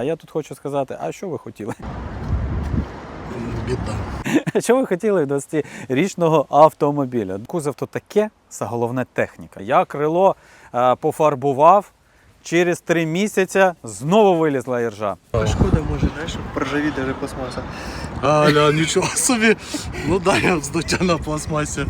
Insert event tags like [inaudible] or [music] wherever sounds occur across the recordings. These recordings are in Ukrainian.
А я тут хочу сказати, а що ви хотіли? Біда. [laughs] Що ви хотіли від 20-річного автомобіля? Кузов то таке, це головне техніка. Я крило е, пофарбував, через три місяці знову вилізла іржа. Шкода може, знаєш, проржаві даже пластмаса. Аля, нічого собі. Ну да, я вздуття на пластмасі.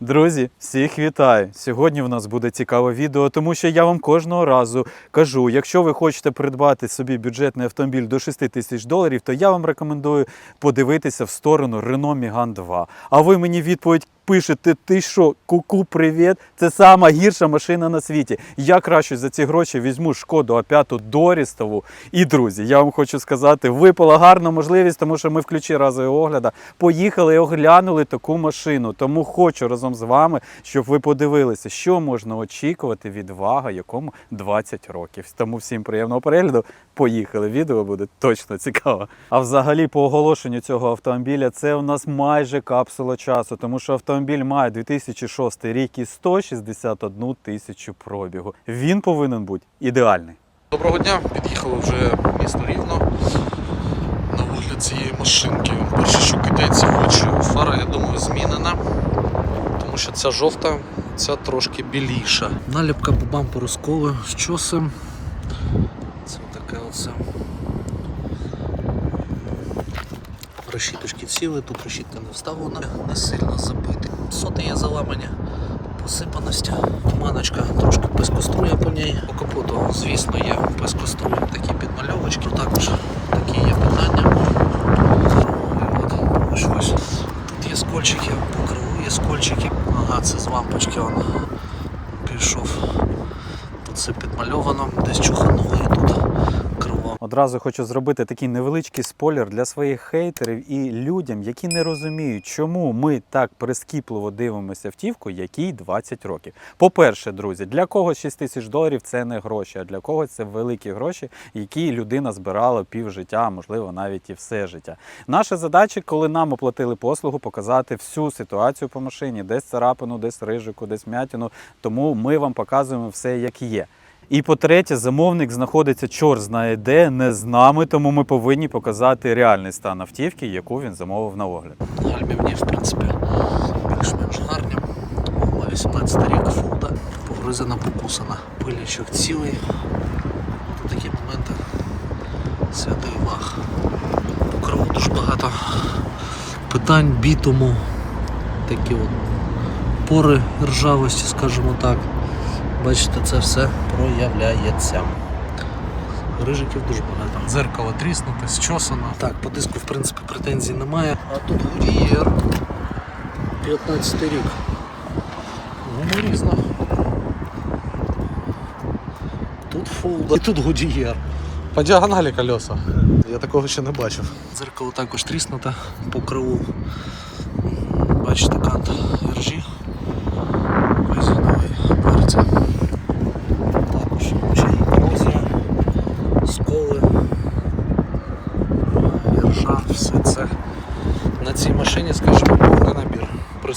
Друзі, всіх вітаю! Сьогодні в нас буде цікаве відео, тому що я вам кожного разу кажу: якщо ви хочете придбати собі бюджетний автомобіль до 6 тисяч доларів, то я вам рекомендую подивитися в сторону Renault Megane 2. А ви мені відповідь пишете: ти що, ку-ку, привіт? Це сама гірша машина на світі. Я краще за ці гроші візьму шкоду А5 Дорістову. І друзі, я вам хочу сказати, випала гарна можливість, тому що ми в ключі разового огляду поїхали і оглянули таку машину. Тому хочу разом з вами, щоб ви подивилися, що можна очікувати від вага, якому 20 років. Тому всім приємного перегляду. Поїхали. Відео буде точно цікаво. А взагалі, по оголошенню цього автомобіля, це у нас майже капсула часу, тому що автомобіль має 2006 рік і 161 тисячу пробігу. Він повинен бути ідеальний. Доброго дня, під'їхали вже місто Рівно на огляд цієї машинки. Перше, що кидається в очі, фара, я думаю, змінена, тому що ця жовта, ця трошки біліша. Наліпка по бамперу з коли з чосом. Це таке оце. Решіточки ціли, тут решітка не вставлена, не сильно забитий. Соти є заламані, посипаності, маночка трошки пескострує по ній. По капоту, звісно, є пескострує, такі підмальовочки. Також такі є питання. Ось. Тут є скольчики, по криву є скольчики. Ага, це з лампочки он пішов. Тут все підмальовано, десь чухануло і тут. Одразу хочу зробити такий невеличкий спойлер для своїх хейтерів і людям, які не розуміють, чому ми так прискіпливо дивимося автівку, якій 20 років. По-перше, друзі, для когось 6 тисяч доларів це не гроші, а для когось це великі гроші, які людина збирала пів життя, можливо навіть і все життя. Наша задача, коли нам оплатили послугу, показати всю ситуацію по машині, десь царапину, десь рижику, десь м'ятину. Тому ми вам показуємо все, як є. І по-третє, замовник знаходиться чор знає де, не з нами, тому ми повинні показати реальний стан автівки, яку він замовив на огляд. Гальмівні, в принципі, більш-менш гарні. 18 рік фулда, погризана, покусана. Пилячок цілий. Тут такі моменти. Святий ваг. Покрову дуже багато питань, бітуму, такі от пори ржавості, скажімо так. Бачите, це все проявляється. Рижиків дуже багато. Дзеркало тріснуте, зчосано. Так, по диску в принципі претензій немає. А тут Гудієр. 15 рік. Ну, різно. Тут фулда. І тут Гудієр. По діагоналі колеса. Я такого ще не бачив. Дзеркало також тріснуте по криву. Бачите, кант іржі. Резиновий дверця. Також ще й корозія, сколи, іржа, все це. На цій машині, скажімо, повний набір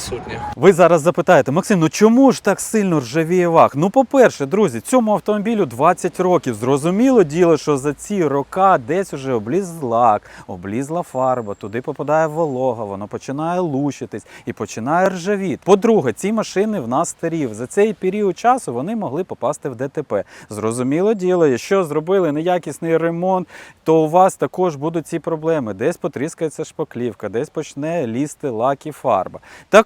присутній. Ви зараз запитаєте, Максим, ну чому ж так сильно ржавіє ваг? Ну, по-перше, друзі, цьому автомобілю 20 років. Зрозуміло діло, що за ці роки десь уже обліз лак, облізла фарба, туди попадає волога, воно починає лущитись і починає ржавіти. По-друге, ці машини в нас старі. За цей період часу вони могли попасти в ДТП. Зрозуміло діло, якщо зробили неякісний ремонт, то у вас також будуть ці проблеми. Десь потріскається шпаклівка, десь почне лізти лак і фарба.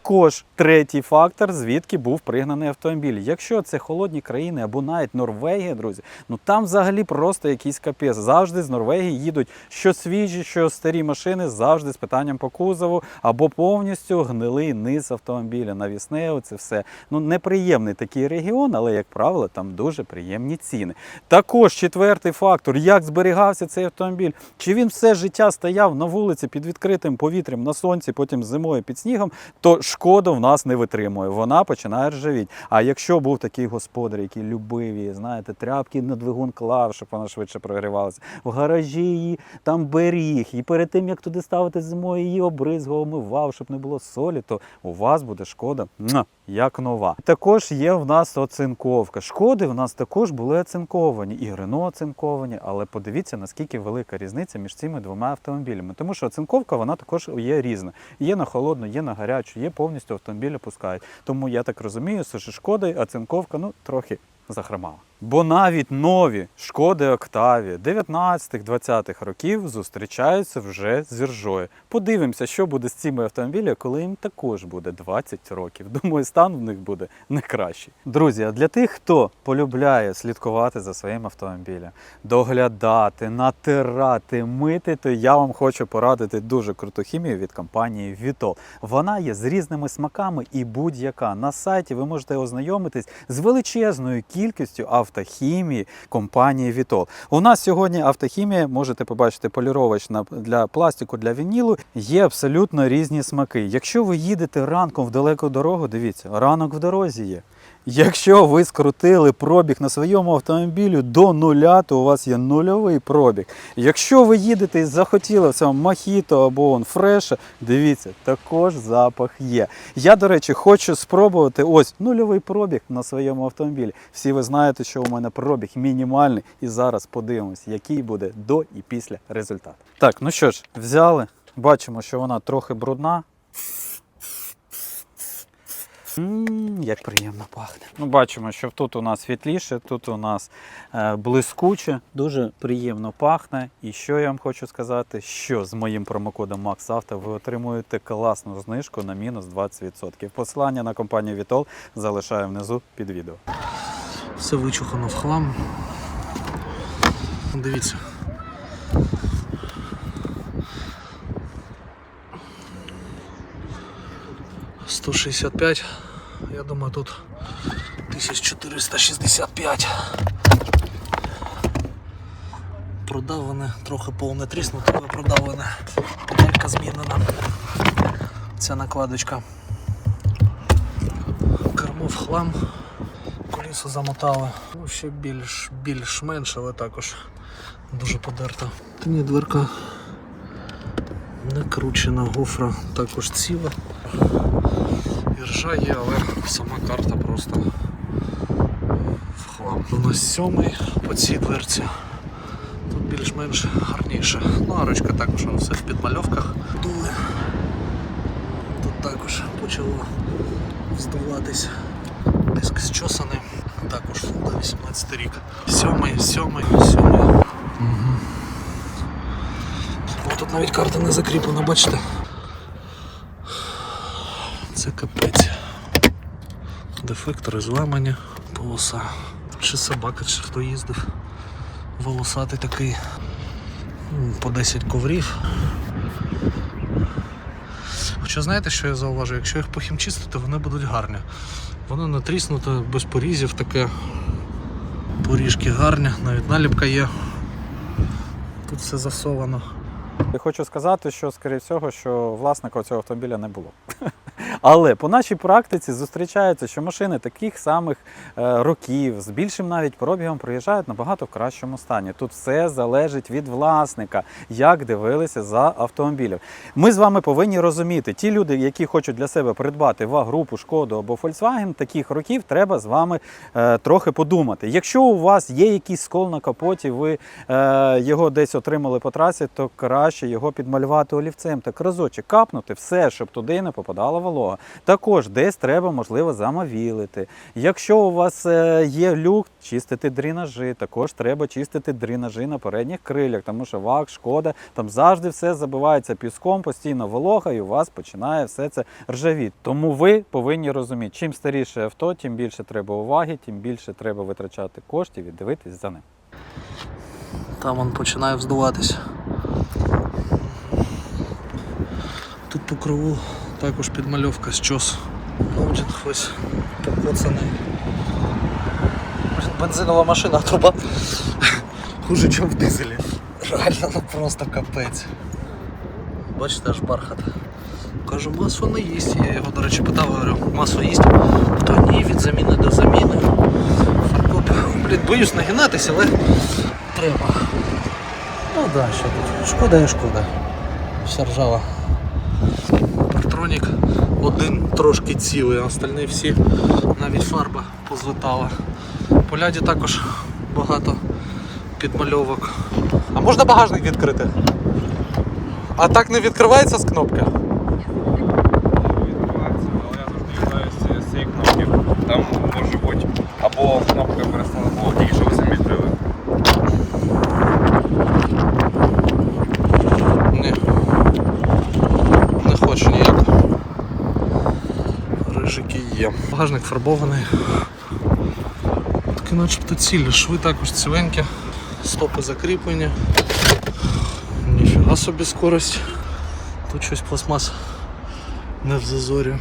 Також третій фактор, звідки був пригнаний автомобіль. Якщо це холодні країни або навіть Норвегія, друзі, ну там взагалі просто якийсь капець. Завжди з Норвегії їдуть що свіжі, що старі машини, завжди з питанням по кузову або повністю гнилий низ автомобіля, навісне, це все. Ну неприємний такий регіон, але як правило, там дуже приємні ціни. Також четвертий фактор, як зберігався цей автомобіль, чи він все життя стояв на вулиці під відкритим повітрям на сонці, потім зимою під снігом, то шкода. в нас не витримує, вона починає ржавіти. А якщо був такий господар, який любив її, знаєте, тряпки на двигун клав, щоб вона швидше прогрівалася, в гаражі її там беріг, і перед тим як туди ставити зимою, її обризгував, омивав, щоб не було солі, то у вас буде шкода як нова. Також є в нас оцинковка. Шкоди в нас також були оцинковані, і Рено оцинковані, але подивіться, наскільки велика різниця між цими двома автомобілями. Тому що оцинковка вона також є різна. Є на холодну, є на гарячу, є повністю автомобілі пускають. Тому я так розумію, що шкода оцинковка ну трохи захромала. Бо навіть нові шкоди Октаві 19-20-х років зустрічаються вже з іржою. Подивимося, що буде з цими автомобілями, коли їм також буде 20 років. Думаю, стан в них буде не кращий. Друзі, а для тих, хто полюбляє слідкувати за своїм автомобілем, доглядати, натирати, мити, то я вам хочу порадити дуже круту хімію від компанії Vitol. Вона є з різними смаками і будь-яка. На сайті ви можете ознайомитись з величезною кількістю автохімії компанії Vitol. У нас сьогодні автохімія, можете побачити, поліровочна для пластику, для вінілу. Є абсолютно різні смаки. Якщо ви їдете ранком в далеку дорогу, дивіться, ранок в дорозі є. Якщо ви скрутили пробіг на своєму автомобілі до нуля, то у вас є нульовий пробіг. Якщо ви їдете і захотіли в цьому мохіто або он фреша, дивіться, також запах є. Я, до речі, хочу спробувати ось нульовий пробіг на своєму автомобілі. Всі ви знаєте, що у мене пробіг мінімальний, і зараз подивимось, який буде до і після результат. Так, ну що ж, взяли. Бачимо, що вона трохи брудна. Ммм, як приємно пахне. Ну, бачимо, що тут у нас світліше, тут у нас е, блискуче, дуже приємно пахне. І що я вам хочу сказати, що з моїм промокодом MaxAuto ви отримуєте класну знижку на мінус 20%. Посилання на компанію Vitol залишаю внизу під відео. Все вичухано в хлам. Дивіться. Сто шістдесят п'ять. Я думаю, тут 1465. Продавлене, трохи повне тріснуте, але продавлене. Педалька змінена. Ця накладочка. Кермо в хлам колесо замотали. Ну, ще більш, більш-менш, але також дуже подерта. Та ні, дверка не кручена, гофра також ціла. Іржа є, але сама карта просто в хлам. У сьомий по цій дверці. Тут більш-менш гарніше. Ну, арочка також воно все в підмальовках. Дули. Тут також почало вздуватись. Диск зчосаний. Також фулда 18 рік. Сьомий, сьомий, сьомий. Угу. Тут навіть карта не закріплена, бачите? Це капець. Дефектори зламані, полоса. Чи собака, чи хто їздив. Волосатий такий. По 10 коврів. Хоча знаєте, що я зауважу? Якщо їх похімчистити, вони будуть гарні. Воно натріснуте, без порізів таке. Поріжки гарні, навіть наліпка є. Тут все засовано. Я хочу сказати, що, скоріше всього, що власника цього автомобіля не було. [laughs] Але по нашій практиці зустрічається, що машини таких самих е, років з більшим навіть пробігом приїжджають набагато в кращому стані. Тут все залежить від власника, як дивилися за автомобілем. Ми з вами повинні розуміти, ті люди, які хочуть для себе придбати ВАГ-групу, Шкоду або Volkswagen, таких років треба з вами е, трохи подумати. Якщо у вас є якийсь скол на капоті, ви е, його десь отримали по трасі, то краще його підмалювати олівцем, так разочок капнути все, щоб туди не попадала волога. Також десь треба, можливо, замовілити. Якщо у вас е, є люк, чистити дренажі, також треба чистити дренажі на передніх крилях, тому що ВАГ, шкода, там завжди все забивається піском, постійно волога, і у вас починає все це ржавіти. Тому ви повинні розуміти, чим старіше авто, тим більше треба уваги, тим більше треба витрачати коштів і дивитись за ним. Там він починає вздуватись. Тут по крову також підмальовка щос. Ноутінг ось покоцаний. Бензинова машина, а труба хуже, ніж в дизелі. Реально, ну просто капець. Бачите, аж бархат. Кажу, масло не їсть. Я його, до речі, питав, говорю, масло їсть. То ні, від заміни до заміни. Фаркоп, блін, боюсь нагинатися, але треба. Ну да, що тут. Шкода і шкода. Вся ржава. Партронік один трошки цілий, а остальні всі навіть фарба позлетала. По ляді також багато підмальовок. А можна багажник відкрити? А так не відкривається з кнопки? відкривається, але я завжди відкриваюся з цієї кнопки. Там може бути або кнопка перестала, або тільки що ви самі відкрили. Ні. Не хочу ніяк. Рижики є. Багажник фарбований. Таке начебто цілі. Шви також ціленькі. Стопи закріплені. Ніфіга собі скорость. Тут щось пластмас не в зазорі.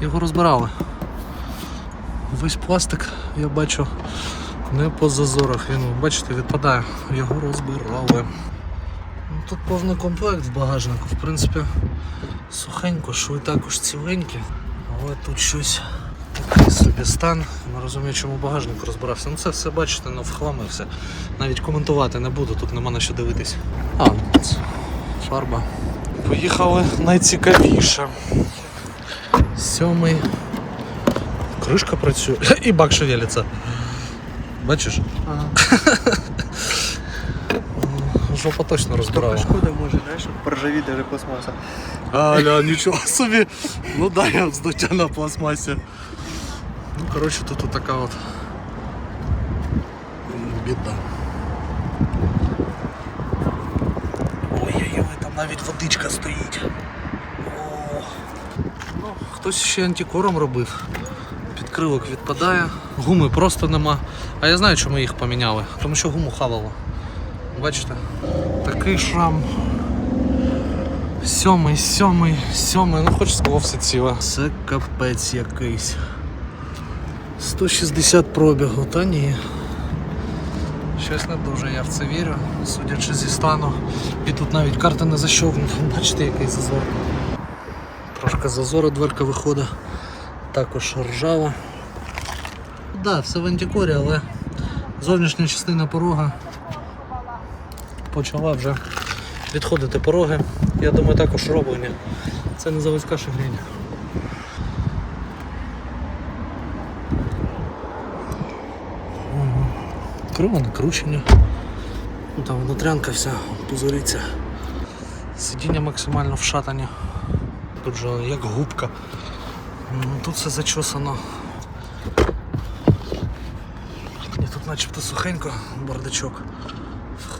Його розбирали. Весь пластик, я бачу, не по зазорах. Він, бачите, відпадає. Його розбирали. Ну, Тут повний комплект в багажнику. В принципі, сухенько, шви також ціленькі. Але тут щось такий собі стан. Не розумію, чому багажник розбирався. Ну це все бачите, ну вхламився. Навіть коментувати не буду, тут нема на що дивитись. А, це фарба. Поїхали найцікавіше. Сьомий. Кришка працює. [laughs] І бак шевелиться. Бачиш? Ага. [laughs] Жопа точно розбирала. Шкода може, знаєш, поржавіть даже пластмаса. Аля, нічого собі. Ну да, я вздуття на пластмасі. Ну, коротше, тут така от біда. Ой-ой-ой, там навіть водичка стоїть. О. Ну, хтось ще антикором робив. Підкрилок відпадає, гуми просто нема. А я знаю, чому їх поміняли. Тому що гуму хавало. Бачите? Такий шрам. Сьомий, сьомий, сьомий, ну хоч скло все ціле. Це капець якийсь. 160 пробігу, та ні. Щось не дуже я в це вірю, судячи зі стану. І тут навіть карта не защовнута, [laughs] бачите, який зазор. Трошки зазору дверка виходить. Також ржава. Так, да, все в антикорі, але зовнішня частина порога почала вже відходити пороги. Я думаю, також роблені. Це не заводська шагрінь. Крила накручені. Ну, Там внутрянка вся позориться. Сидіння максимально вшатані. Тут же як губка. Тут все зачосано. І тут начебто сухенько, бардачок.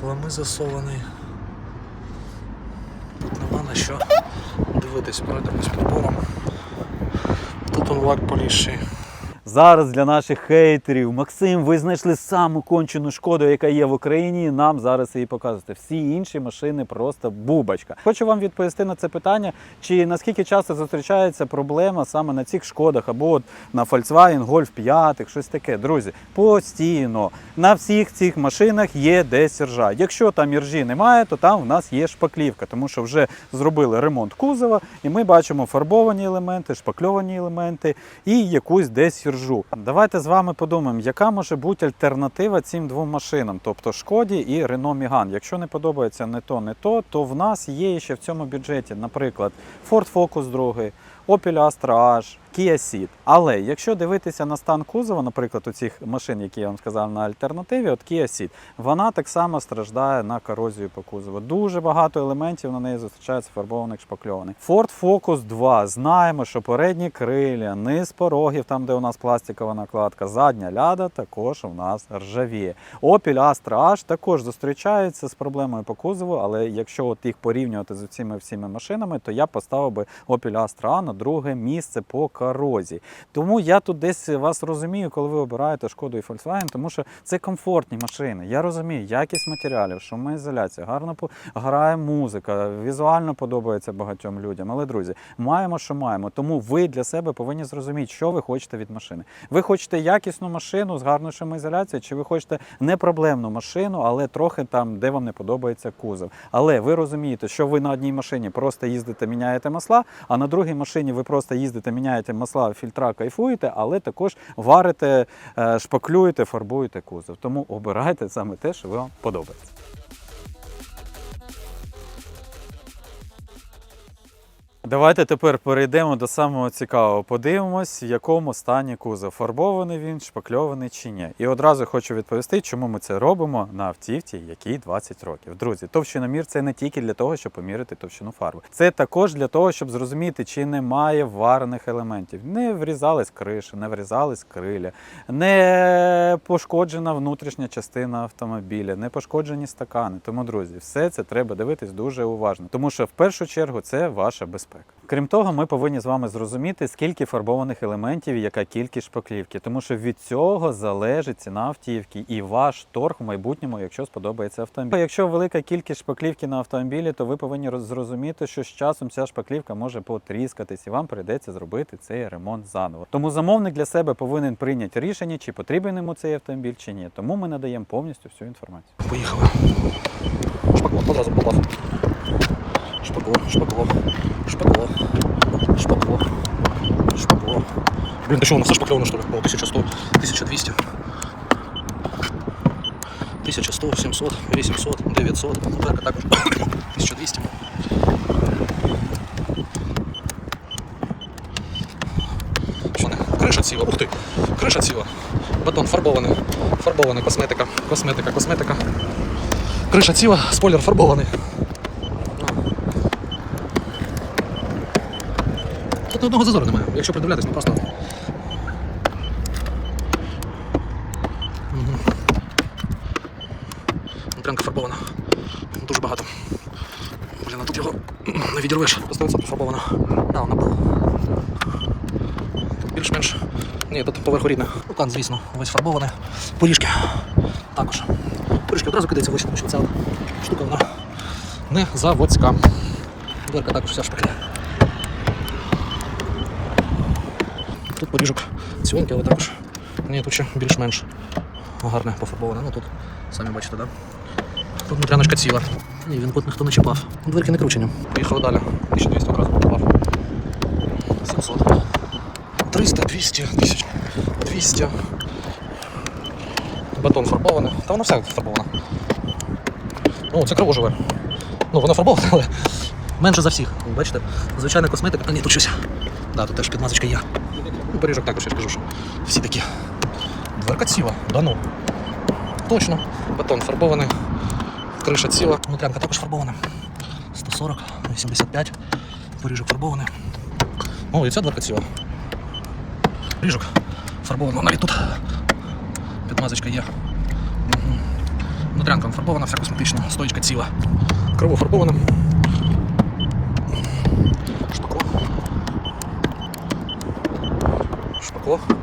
Хлами засований. Тут нема на що дивитись, пройдемось підбором. Тут он лак полізший. Зараз для наших хейтерів, Максим, ви знайшли саму кончену шкоду, яка є в Україні. Нам зараз її показуєте. Всі інші машини просто бубочка. Хочу вам відповісти на це питання, чи наскільки часто зустрічається проблема саме на цих шкодах, або от на Volkswagen Golf 5, щось таке. Друзі, постійно на всіх цих машинах є десь ржа. Якщо там іржі немає, то там в нас є шпаклівка, тому що вже зробили ремонт кузова, і ми бачимо фарбовані елементи, шпакльовані елементи і якусь десь ржу. Давайте з вами подумаємо, яка може бути альтернатива цим двом машинам, тобто Шкоді і Рено Міган. Якщо не подобається не то, не то, то в нас є ще в цьому бюджеті, наприклад, Ford Focus 2, Opel Astra H, Kia Ceed. Але якщо дивитися на стан кузова, наприклад, у цих машин, які я вам сказав на альтернативі, от Kia Ceed, вона так само страждає на корозію по кузову. Дуже багато елементів на неї зустрічається фарбованих шпакльованих. Ford Focus 2. Знаємо, що передні крилля, низ порогів, там де у нас пластикова накладка, задня ляда також у нас ржавіє. Opel Astra H також зустрічається з проблемою по кузову, але якщо от їх порівнювати з цими всіма машинами, то я поставив би Opel Astra A на друге місце по корозії. Тому я тут десь вас розумію, коли ви обираєте шкоду і Volkswagen, тому що це комфортні машини. Я розумію, якість матеріалів, шумоізоляція, гарно грає музика, візуально подобається багатьом людям. Але друзі, маємо, що маємо. Тому ви для себе повинні зрозуміти, що ви хочете від машини. Ви хочете якісну машину з гарною шумоізоляцією, чи ви хочете непроблемну машину, але трохи там, де вам не подобається кузов. Але ви розумієте, що ви на одній машині просто їздите, міняєте масла, а на другій машині ви просто їздите, міняєте масла, фільтра, кайфуєте, але також варите, е, шпаклюєте, фарбуєте кузов. Тому обирайте саме те, що вам подобається. Давайте тепер перейдемо до самого цікавого. Подивимось, в якому стані кузов. Фарбований він, шпакльований чи ні. І одразу хочу відповісти, чому ми це робимо на автівці, якій 20 років. Друзі, товщиномір це не тільки для того, щоб поміряти товщину фарби. Це також для того, щоб зрозуміти, чи немає варених елементів. Не врізались криші, не врізались криля, не пошкоджена внутрішня частина автомобіля, не пошкоджені стакани. Тому, друзі, все це треба дивитись дуже уважно, тому що в першу чергу це ваша безпека. Крім того, ми повинні з вами зрозуміти, скільки фарбованих елементів і яка кількість шпаклівки, тому що від цього залежить ціна автівки і ваш торг в майбутньому, якщо сподобається автомобіль. Якщо велика кількість шпаклівки на автомобілі, то ви повинні зрозуміти, що з часом ця шпаклівка може потріскатись, і вам прийдеться зробити цей ремонт заново. Тому замовник для себе повинен прийняти рішення, чи потрібен йому цей автомобіль, чи ні. Тому ми надаємо повністю всю інформацію. Поїхали. Шпакло, одразу попав. Шпакло, шпакло, шпакло, шпакло, шпакло. Блін, та що, у нас все шпакльовано, що ли? О, 1100, 1200. 1100, 700, 800, 900. Дверка також 1200. Що не? Криша ціла, ух ти, криша ціла. Батон фарбований, фарбована косметика, косметика, косметика. Криша ціла, спойлер фарбований. Тут одного зазору немає. Якщо придивлятись, ну просто. Внутрянка фарбована. Дуже багато. Блін, а тут його не відірвеш. 100% фарбована. Да, вона була. Тут більш-менш. Ні, тут поверху рідне. Так, звісно, весь фарбований. Поріжки. Також. Поріжки одразу кидається вище, тому що ця штука вона не заводська. Дверка також вся шпакля. Поріжок ціонки, але також. Ні, тут ще більш-менш гарне пофарбоване. Ну тут самі бачите? Да? Тут внутряночка ціла. Ні, він тут ніхто не чіпав. Дверки не кручені. Поїхали далі. 1200 одразу попав. 700. 300, 200, 1000, 200. Батон фарбований. Та воно все фарбоване. Ну, це кровоживе. Ну, воно фарбоване, але менше за всіх. Бачите? Звичайна косметика. А ні, тут щось. Да, тут теж підмазочка є. Ну, поріжок також, я ж кажу, що всі такі. Дверка ціла, да ну. Точно. Батон фарбований. Криша ціла. Внутрянка також фарбована. 140, 85. Поріжок фарбований. О, і ця дверка ціла. Поріжок фарбований. Навіть тут. Підмазочка є. Мгм. Внутрянка фарбована, вся косметична, стоїчка ціла. Крова фарбована. Шпакло.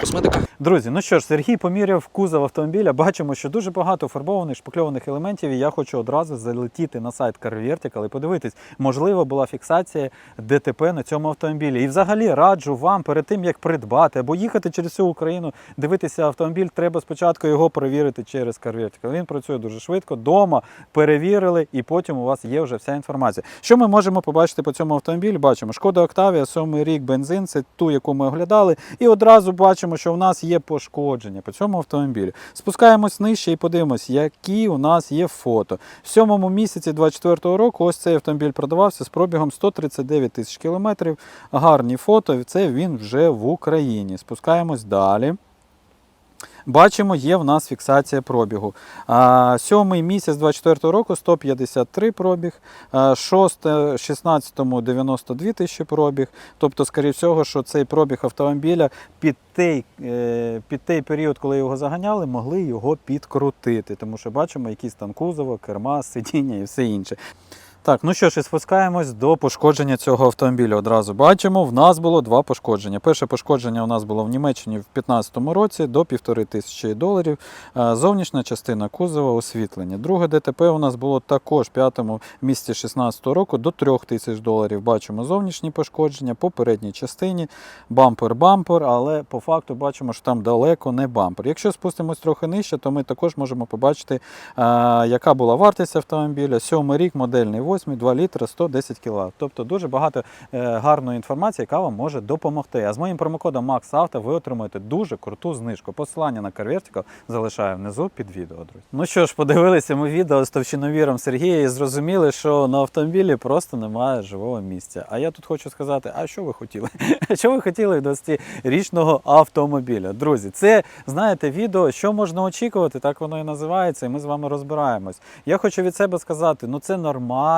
Косметика. Друзі, ну що ж, Сергій поміряв кузов автомобіля. Бачимо, що дуже багато фарбованих шпакльованих елементів. І я хочу одразу залетіти на сайт Car Vertical і подивитись, можливо, була фіксація ДТП на цьому автомобілі. І взагалі раджу вам перед тим, як придбати або їхати через всю Україну, дивитися автомобіль, треба спочатку його перевірити через Car Vertical. Він працює дуже швидко. Дома перевірили, і потім у вас є вже вся інформація. Що ми можемо побачити по цьому автомобілю? Бачимо, шкода Октавія, 7 рік, бензин, це ту, яку ми оглядали. І одразу бачимо, що в нас є пошкодження по цьому автомобілю. Спускаємось нижче і подивимось, які у нас є фото. В сьомому місяці 24-го року ось цей автомобіль продавався з пробігом 139 тисяч кілометрів. Гарні фото. Це він вже в Україні. Спускаємось далі. Бачимо, є в нас фіксація пробігу. Сьомий місяць 24 року 153 пробіг, а, шосте, 16-му 92 тисячі пробіг. Тобто, скоріше всього, що цей пробіг автомобіля під той, е, під той період, коли його заганяли, могли його підкрутити. Тому що бачимо, якісь там кузово, керма, сидіння і все інше. Так, ну що ж, і спускаємось до пошкодження цього автомобіля. Одразу бачимо, в нас було два пошкодження. Перше пошкодження у нас було в Німеччині в 2015 році до півтори тисячі доларів. Е, Зовнішня частина кузова освітлення. Друге ДТП у нас було також в п'ятому місці 2016 року до 3 тисяч доларів. Бачимо зовнішні пошкодження по передній частині, бампер-бампер, але по факту бачимо, що там далеко не бампер. Якщо спустимось трохи нижче, то ми також можемо побачити, е, яка була вартість автомобіля. Сьомий рік, модельний 8, 2 літра, 110 кВт. Тобто дуже багато е, гарної інформації, яка вам може допомогти. А з моїм промокодом MAXAUTO ви отримуєте дуже круту знижку. Посилання на CarVertical залишаю внизу під відео, друзі. Ну що ж, подивилися ми відео з товщиновіром Сергія і зрозуміли, що на автомобілі просто немає живого місця. А я тут хочу сказати: а що ви хотіли? [laughs] Що ви хотіли від 20-річного автомобіля? Друзі, це знаєте відео, що можна очікувати, так воно і називається, і ми з вами розбираємось. Я хочу від себе сказати: ну це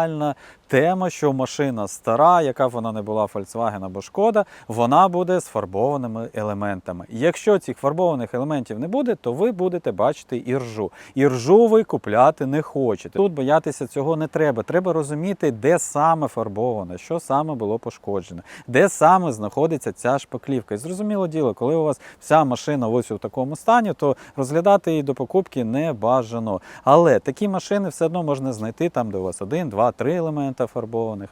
нормальна тема, що машина стара, яка б вона не була Volkswagen або Шкода, вона буде з фарбованими елементами. Якщо цих фарбованих елементів не буде, то ви будете бачити іржу. Іржу ви купляти не хочете. Тут боятися цього не треба. Треба розуміти, де саме фарбоване, що саме було пошкоджено, де саме знаходиться ця шпаклівка. І зрозуміло діло, коли у вас вся машина ось у такому стані, то розглядати її до покупки не бажано. Але такі машини все одно можна знайти там, де у вас один, два, три елемента фарбованих,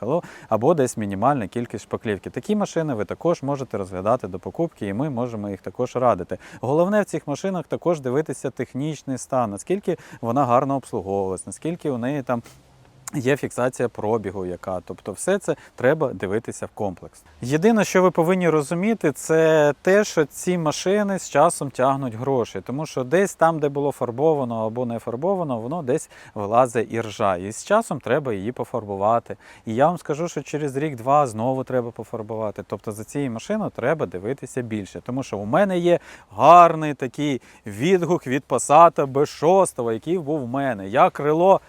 або десь мінімальна кількість шпаклівки. Такі машини ви також можете розглядати до покупки, і ми можемо їх також радити. Головне в цих машинах також дивитися технічний стан, наскільки вона гарно обслуговувалась, наскільки у неї там. Є фіксація пробігу, яка, тобто, все це треба дивитися в комплекс. Єдине, що ви повинні розуміти, це те, що ці машини з часом тягнуть гроші, тому що десь там, де було фарбовано або не фарбовано, воно десь вилазить і ржа. І з часом треба її пофарбувати. І я вам скажу, що через рік-два знову треба пофарбувати. Тобто за цією машиною треба дивитися більше, тому що у мене є гарний такий відгук від Passat B6, який був у мене. Я крило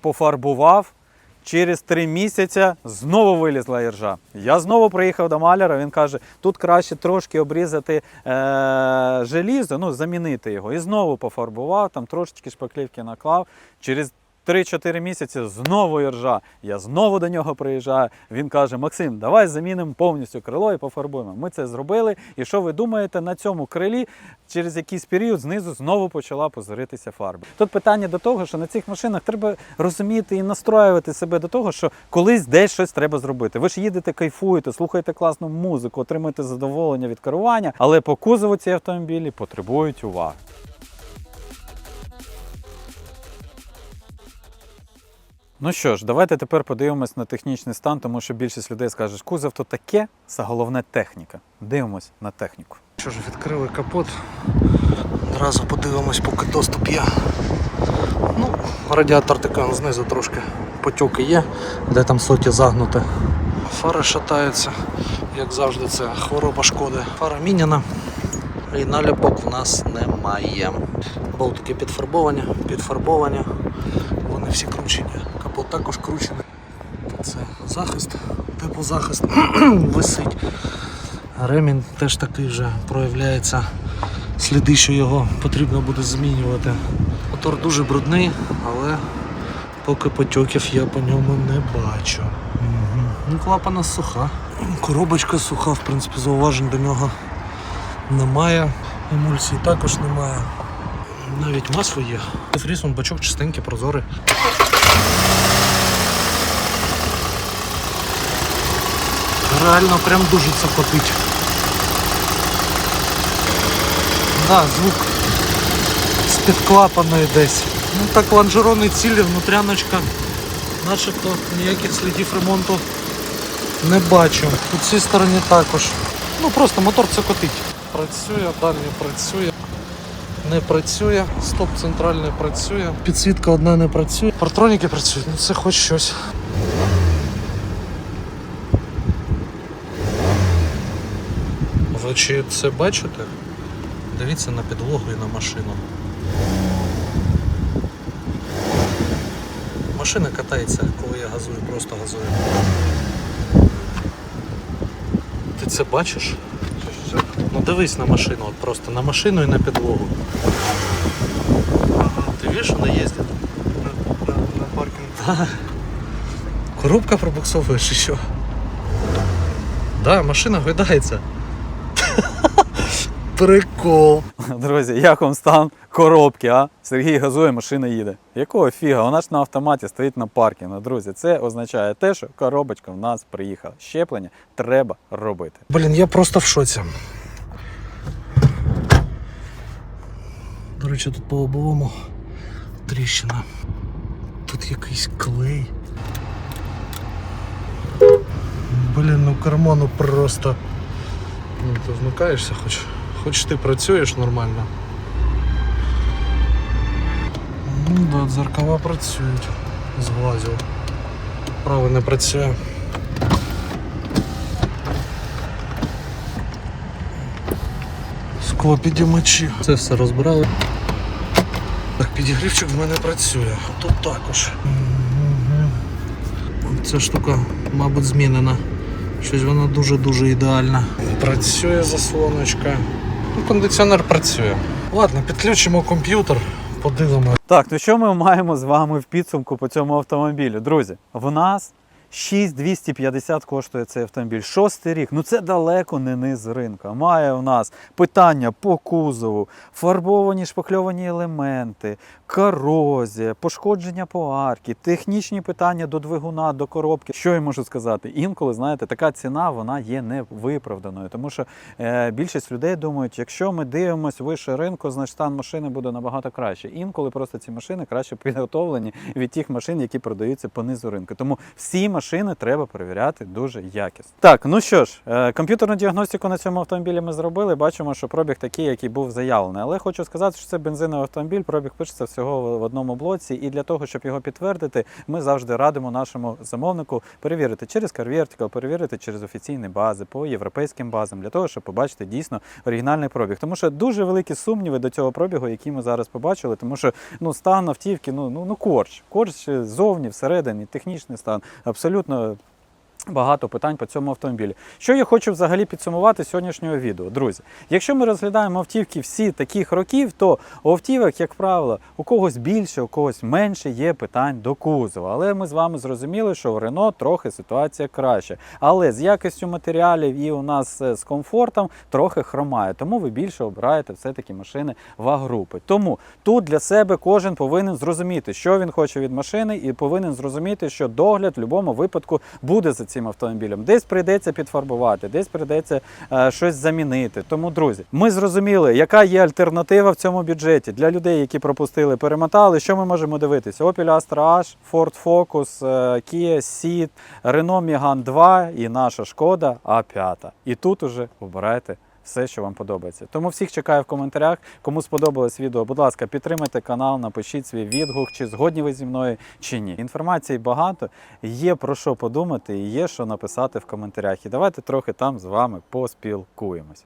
пофарбував. Через три місяці знову вилізла іржа. Я знову приїхав до маляра. Він каже: тут краще трошки обрізати е- желізо, ну замінити його. І знову пофарбував, там трошечки шпаклівки наклав. Через 3-4 місяці знову іржа. Я знову до нього приїжджаю. Він каже: Максим, давай замінимо повністю крило і пофарбуємо. Ми це зробили. І що ви думаєте, на цьому крилі через якийсь період знизу знову почала позоритися фарба. Тут питання до того, що на цих машинах треба розуміти і настроювати себе до того, що колись десь щось треба зробити. Ви ж їдете, кайфуєте, слухаєте класну музику, отримуєте задоволення від керування, але по кузову ці автомобілі потребують уваги. Ну що ж, давайте тепер подивимось на технічний стан, тому що більшість людей скаже, кузов то таке, це головне техніка. Дивимось на техніку. Що ж, відкрили капот. Одразу подивимось, поки доступ є. Ну, радіатор такий знизу трошки потьоки є, де там соті загнути. Фари шатаються, як завжди, це хвороба шкоди. Фара міняна. І наліпок в нас немає. Болтики підфарбовані, підфарбовані. Вони всі кручені. Також кручений. Це захист, типу захист [clears throat] висить. Ремінь теж такий вже проявляється сліди, що його потрібно буде змінювати. Мотор дуже брудний, але поки потьоків я по ньому не бачу. Угу. Ну, клапана суха. Коробочка суха, в принципі, зауважень до нього немає. Емульсії також немає. Навіть масло є. Фріз, он бачок чистенький, прозорий. Реально прям дуже цокотить. Да, звук з-під клапаної десь. Ну так лонжерони цілі, внутряночка, начебто ніяких слідів ремонту не бачу. У цій стороні також. Ну просто мотор цокотить. Працює, далі працює. Не працює, стоп центральний працює, підсвітка одна не працює. Партроніки працюють, ну це хоч щось. Чи це бачите? Дивіться на підлогу і на машину. Машина катається, коли я газую, просто газую. Ти це бачиш? Ну дивись на машину, от просто на машину і на підлогу. Ти бачиш, вона їздить? На, на, на паркінг. Коробка пробуксовує чи що? Да, машина гойдається. [laughs] Прикол. Друзі, як вам стан коробки, а? Сергій газує, машина їде. Якого фіга? Вона ж на автоматі стоїть на паркінгу. Друзі, це означає те, що коробочка в нас приїхала. Щеплення треба робити. Блін, я просто в шоці. До речі, тут по лобовому тріщина. Тут якийсь клей. Блін, ну карману просто. Ну, ти вмикаєшся, хоч, хоч ти працюєш нормально. Ну да, дзеркала працюють. Зглазив. Правий не працює. Склопідімачі. Це все розбирали. Так, підігрівчик в мене працює. Тут також. Ця штука, мабуть, змінена. Щось воно дуже-дуже ідеальне. Працює заслоночка. Ну, кондиціонер працює. Ладно, підключимо комп'ютер, подивимося. Так, ну що ми маємо з вами в підсумку по цьому автомобілю? Друзі, в нас 6250 коштує цей автомобіль. Шостий рік. Ну це далеко не низ ринка. Має у нас питання по кузову, фарбовані шпакльовані елементи, корозія, пошкодження по арці, технічні питання до двигуна, до коробки. Що я можу сказати? Інколи, знаєте, така ціна вона є невиправданою, тому що е, більшість людей думають, якщо ми дивимося вище ринку, значить стан машини буде набагато краще. Інколи просто ці машини краще [laughs] підготовлені від тих машин, які продаються по низу ринку. Тому всі машини треба перевіряти дуже якісно. Так, ну що ж, е, комп'ютерну діагностику на цьому автомобілі ми зробили. Бачимо, що пробіг такий, який був заявлений. Але хочу сказати, що це бензиновий автомобіль, пробіг пишеться всього в одному блоці. І для того, щоб його підтвердити, ми завжди радимо нашому замовнику перевірити через CarVertical, перевірити через офіційні бази по європейським базам, для того, щоб побачити дійсно оригінальний пробіг. Тому що дуже великі сумніви до цього пробігу, який ми зараз побачили, тому що ну стан автівки, ну ну ну корч, корч зовні, всередині, технічний стан, абсолютно абсолютно Багато питань по цьому автомобілі. Що я хочу взагалі підсумувати сьогоднішнього відео, друзі. Якщо ми розглядаємо автівки всі таких років, то у автівок, як правило, у когось більше, у когось менше є питань до кузова. Але ми з вами зрозуміли, що в Рено трохи ситуація краще. Але з якістю матеріалів і у нас е, з комфортом трохи хромає. Тому ви більше обираєте все-таки машини ваг-групи. Тому тут для себе кожен повинен зрозуміти, що він хоче від машини, і повинен зрозуміти, що догляд в будь-якому випадку буде за цим автомобілем. Десь прийдеться підфарбувати, десь прийдеться е, щось замінити. Тому, друзі, ми зрозуміли, яка є альтернатива в цьому бюджеті для людей, які пропустили, перемотали. Що ми можемо дивитися? Opel Astra H, Ford Focus, е, Kia Ceed, Renault Megane 2 і наша Шкода А5. І тут уже обирайте все, що вам подобається. Тому всіх чекаю в коментарях. Кому сподобалось відео, будь ласка, підтримайте канал, напишіть свій відгук, чи згодні ви зі мною, чи ні. Інформації багато, є про що подумати і є що написати в коментарях. І давайте трохи там з вами поспілкуємось.